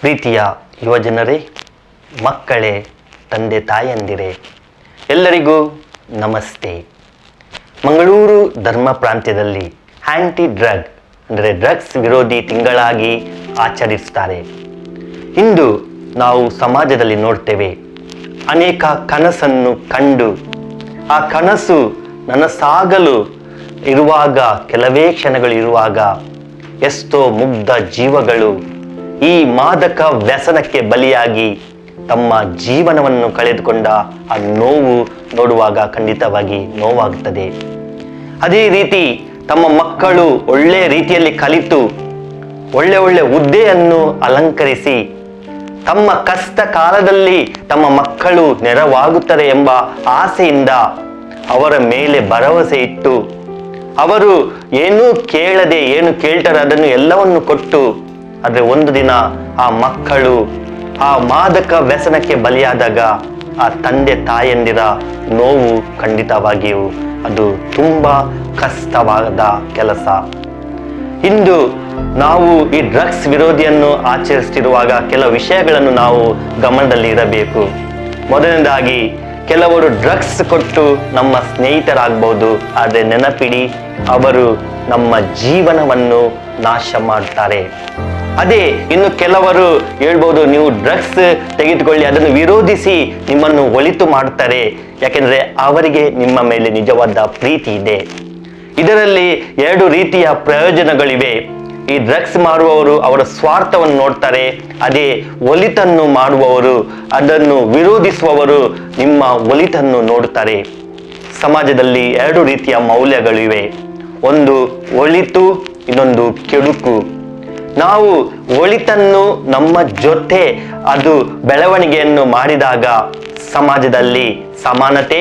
ಪ್ರೀತಿಯ ಯುವಜನರೇ ಮಕ್ಕಳೇ, ತಂದೆ, ತಾಯಂದಿರೇ, ಎಲ್ಲರಿಗೂ ನಮಸ್ತೆ. ಮಂಗಳೂರು ಧರ್ಮ ಪ್ರಾಂತ್ಯದಲ್ಲಿ ಆ್ಯಂಟಿ ಡ್ರಗ್ ಅಂದರೆ ಡ್ರಗ್ಸ್ ವಿರೋಧಿ ತಿಂಗಳಾಗಿ ಆಚರಿಸ್ತಾರೆ. ಇಂದು ನಾವು ಸಮಾಜದಲ್ಲಿ ನೋಡ್ತೇವೆ ಅನೇಕ ಕನಸನ್ನು ಕಂಡು, ಆ ಕನಸು ನನಸಾಗಲು ಇರುವಾಗ, ಕೆಲವೇ ಕ್ಷಣಗಳು ಇರುವಾಗ ಎಷ್ಟೋ ಮುಗ್ಧ ಜೀವಗಳು ಈ ಮಾದಕ ವ್ಯಸನಕ್ಕೆ ಬಲಿಯಾಗಿ ತಮ್ಮ ಜೀವನವನ್ನು ಕಳೆದುಕೊಂಡ ಆ ನೋವು ನೋಡುವಾಗ ಖಂಡಿತವಾಗಿ ನೋವಾಗುತ್ತದೆ. ಅದೇ ರೀತಿ ತಮ್ಮ ಮಕ್ಕಳು ಒಳ್ಳೆ ರೀತಿಯಲ್ಲಿ ಕಲಿತು ಒಳ್ಳೆ ಒಳ್ಳೆ ಹುದ್ದೆಯನ್ನು ಅಲಂಕರಿಸಿ ತಮ್ಮ ಕಷ್ಟ ಕಾಲದಲ್ಲಿ ತಮ್ಮ ಮಕ್ಕಳು ನೆರವಾಗುತ್ತಾರೆ ಎಂಬ ಆಸೆಯಿಂದ ಅವರ ಮೇಲೆ ಭರವಸೆ ಇಟ್ಟು, ಅವರು ಏನೂ ಕೇಳದೆ ಏನು ಕೇಳ್ತಾರೆ ಅದನ್ನು ಎಲ್ಲವನ್ನು ಕೊಟ್ಟು ಆದರೆ ಒಂದು ದಿನ ಆ ಮಕ್ಕಳು ಆ ಮಾದಕ ವ್ಯಸನಕ್ಕೆ ಬಲಿಯಾದಾಗ ಆ ತಂದೆ ತಾಯಂದಿರ ನೋವು ಖಂಡಿತವಾಗಿಯೂ ಅದು ತುಂಬ ಕಷ್ಟವಾದ ಕೆಲಸ. ಇಂದು ನಾವು ಈ ಡ್ರಗ್ಸ್ ವಿರೋಧಿಯನ್ನು ಆಚರಿಸುತ್ತಿರುವಾಗ ಕೆಲವು ವಿಷಯಗಳನ್ನು ನಾವು ಗಮನದಲ್ಲಿ ಇರಬೇಕು ಮೊದಲನೇದಾಗಿ, ಕೆಲವರು ಡ್ರಗ್ಸ್ ಕೊಟ್ಟು ನಮ್ಮ ಸ್ನೇಹಿತರಾಗಬಹುದು ಆದರೆ ನೆನಪಿಡಿ, ಅವರು ನಮ್ಮ ಜೀವನವನ್ನು ನಾಶ ಮಾಡ್ತಾರೆ. ಅದೇ, ಇನ್ನು ಕೆಲವರು ಹೇಳ್ಬೋದು, ನೀವು ಡ್ರಗ್ಸ್ ತೆಗೆದುಕೊಳ್ಳಿ, ಅದನ್ನು ವಿರೋಧಿಸಿ ನಿಮ್ಮನ್ನು ಒಳಿತು ಮಾಡುತ್ತಾರೆ. ಯಾಕೆಂದರೆ ಅವರಿಗೆ ನಿಮ್ಮ ಮೇಲೆ ನಿಜವಾದ ಪ್ರೀತಿ ಇದೆ. ಇದರಲ್ಲಿ ಎರಡು ರೀತಿಯ ಪ್ರಯೋಜನಗಳಿವೆ. ಈ ಡ್ರಗ್ಸ್ ಮಾರುವವರು ಅವರ ಸ್ವಾರ್ಥವನ್ನು ನೋಡ್ತಾರೆ, ಅದೇ ಒಲಿತನ್ನು ಮಾಡುವವರು ಅದನ್ನು ವಿರೋಧಿಸುವವರು ನಿಮ್ಮ ಒಲಿತನ್ನು ನೋಡುತ್ತಾರೆ. ಸಮಾಜದಲ್ಲಿ ಎರಡು ರೀತಿಯ ಮೌಲ್ಯಗಳಿವೆ. ಒಂದು ಒಳಿತು, ಇನ್ನೊಂದು ಕೆಡುಕು. ನಾವು ಒಳಿತನ್ನು ನಮ್ಮ ಜೊತೆ, ಅದು ಬೆಳವಣಿಗೆಯನ್ನು ಮಾಡಿದಾಗ ಸಮಾಜದಲ್ಲಿ ಸಮಾನತೆ,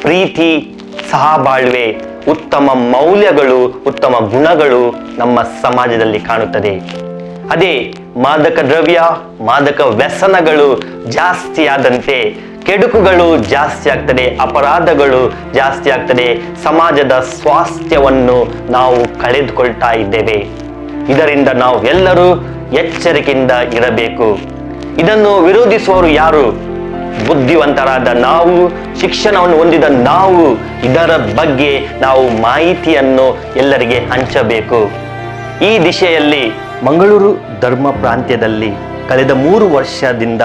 ಪ್ರೀತಿ ಸಹಬಾಳ್ವೆ ಉತ್ತಮ ಮೌಲ್ಯಗಳು, ಉತ್ತಮ ಗುಣಗಳು ನಮ್ಮ ಸಮಾಜದಲ್ಲಿ ಕಾಣುತ್ತದೆ. ಅದೇ ಮಾದಕ ದ್ರವ್ಯ, ಮಾದಕ ವ್ಯಸನಗಳು ಜಾಸ್ತಿ ಆದಂತೆ ಕೆಡುಕುಗಳು ಜಾಸ್ತಿ ಆಗ್ತದೆ, ಅಪರಾಧಗಳು ಜಾಸ್ತಿ ಆಗ್ತದೆ, ಸಮಾಜದ ಸ್ವಾಸ್ಥ್ಯವನ್ನು ನಾವು ಕಳೆದುಕೊಳ್ತಾ ಇದ್ದೇವೆ. ಇದರಿಂದ ನಾವು ಎಲ್ಲರೂ ಎಚ್ಚರಿಕೆಯಿಂದ ಇರಬೇಕು. ಇದನ್ನು ವಿರೋಧಿಸುವವರು ಯಾರು? ಬುದ್ಧಿವಂತರಾದ ನಾವು, ಶಿಕ್ಷಣವನ್ನು ಹೊಂದಿದ ನಾವು, ಇದರ ಬಗ್ಗೆ ನಾವು ಮಾಹಿತಿಯನ್ನು ಎಲ್ಲರಿಗೆ ಹಂಚಬೇಕು. ಈ ದಿಶೆಯಲ್ಲಿ ಮಂಗಳೂರು ಧರ್ಮ ಪ್ರಾಂತ್ಯದಲ್ಲಿ ಕಳೆದ ಮೂರು ವರ್ಷದಿಂದ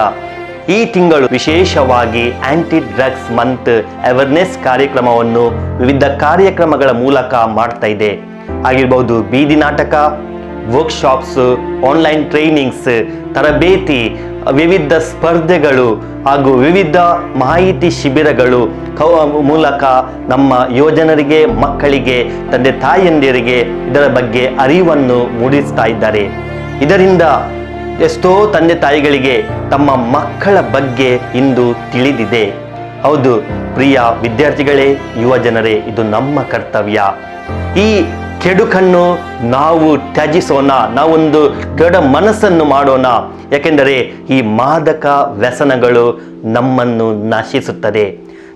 ಈ ತಿಂಗಳು ವಿಶೇಷವಾಗಿ ಆಂಟಿ ಡ್ರಗ್ಸ್ ಮಂತ್ ಅವೇರ್ನೆಸ್ ಕಾರ್ಯಕ್ರಮವನ್ನು ವಿವಿಧ ಕಾರ್ಯಕ್ರಮಗಳ ಮೂಲಕ ಮಾಡ್ತಾ ಇದೆ. ಆಗಿರ್ಬೋದು ಬೀದಿ ನಾಟಕ ವರ್ಕ್ಶಾಪ್ಸ್ ಆನ್ಲೈನ್ ಟ್ರೈನಿಂಗ್ಸ್ ತರಬೇತಿ, ವಿವಿಧ ಸ್ಪರ್ಧೆಗಳು ಹಾಗೂ ವಿವಿಧ ಮಾಹಿತಿ ಶಿಬಿರಗಳು ಮೂಲಕ ನಮ್ಮ ಯುವಜನರಿಗೆ ಮಕ್ಕಳಿಗೆ, ತಂದೆ ತಾಯಂದಿರಿಗೆ ಇದರ ಬಗ್ಗೆ ಅರಿವನ್ನು ಮೂಡಿಸ್ತಾ ಇದ್ದಾರೆ. ಇದರಿಂದ ಎಷ್ಟೋ ತಂದೆ ತಾಯಿಗಳಿಗೆ ತಮ್ಮ ಮಕ್ಕಳ ಬಗ್ಗೆ ಇಂದು ತಿಳಿದಿದೆ. ಹೌದು, ಪ್ರಿಯ ವಿದ್ಯಾರ್ಥಿಗಳೇ, ಯುವ ಜನರೇ, ಇದು ನಮ್ಮ ಕರ್ತವ್ಯ. ಈ ಕೆಡುಕನ್ನು ನಾವು ತ್ಯಜಿಸೋಣ, ನಾವೊಂದು ಕೆಡ ಮನಸ್ಸನ್ನು ಮಾಡೋಣ. ಯಾಕೆಂದರೆ ಈ ಮಾದಕ ವ್ಯಸನಗಳು ನಮ್ಮನ್ನು ನಾಶಿಸುತ್ತದೆ.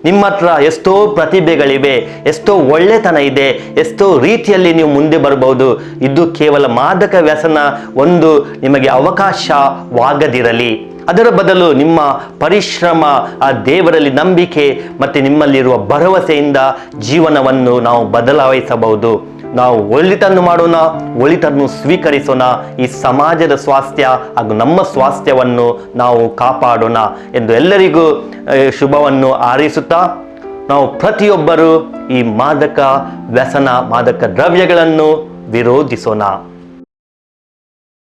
ನಿಮ್ಮ ಹತ್ರ ಎಷ್ಟೋ ಪ್ರತಿಭೆಗಳಿವೆ, ಎಷ್ಟೋ ಒಳ್ಳೆತನ ಇದೆ, ಎಷ್ಟೋ ರೀತಿಯಲ್ಲಿ ನೀವು ಮುಂದೆ ಬರಬಹುದು. ಇದು ಕೇವಲ ಮಾದಕ ವ್ಯಸನ ಒಂದು ನಿಮಗೆ ಅವಕಾಶವಾಗದಿರಲಿ. ಅದರ ಬದಲು ನಿಮ್ಮ ಪರಿಶ್ರಮ, ಆ ದೇವರಲ್ಲಿ ನಂಬಿಕೆ ಮತ್ತು ನಿಮ್ಮಲ್ಲಿರುವ ಭರವಸೆಯಿಂದ ಜೀವನವನ್ನು ನಾವು ಬದಲಾಯಿಸಬಹುದು. ನಾವು ಒಳಿತನ್ನು ಮಾಡೋಣ ಒಳಿತನ್ನು ಸ್ವೀಕರಿಸೋಣ, ಈ ಸಮಾಜದ ಸ್ವಾಸ್ಥ್ಯ ಹಾಗೂ ನಮ್ಮ ಸ್ವಾಸ್ಥ್ಯವನ್ನು ನಾವು ಕಾಪಾಡೋಣ ಎಂದು ಎಲ್ಲರಿಗೂ ಶುಭವನ್ನು ಆರಿಸುತ್ತಾ ನಾವು ಪ್ರತಿಯೊಬ್ಬರು ಈ ಮಾದಕ ವ್ಯಸನ, ಮಾದಕ ದ್ರವ್ಯಗಳನ್ನು ವಿರೋಧಿಸೋಣ.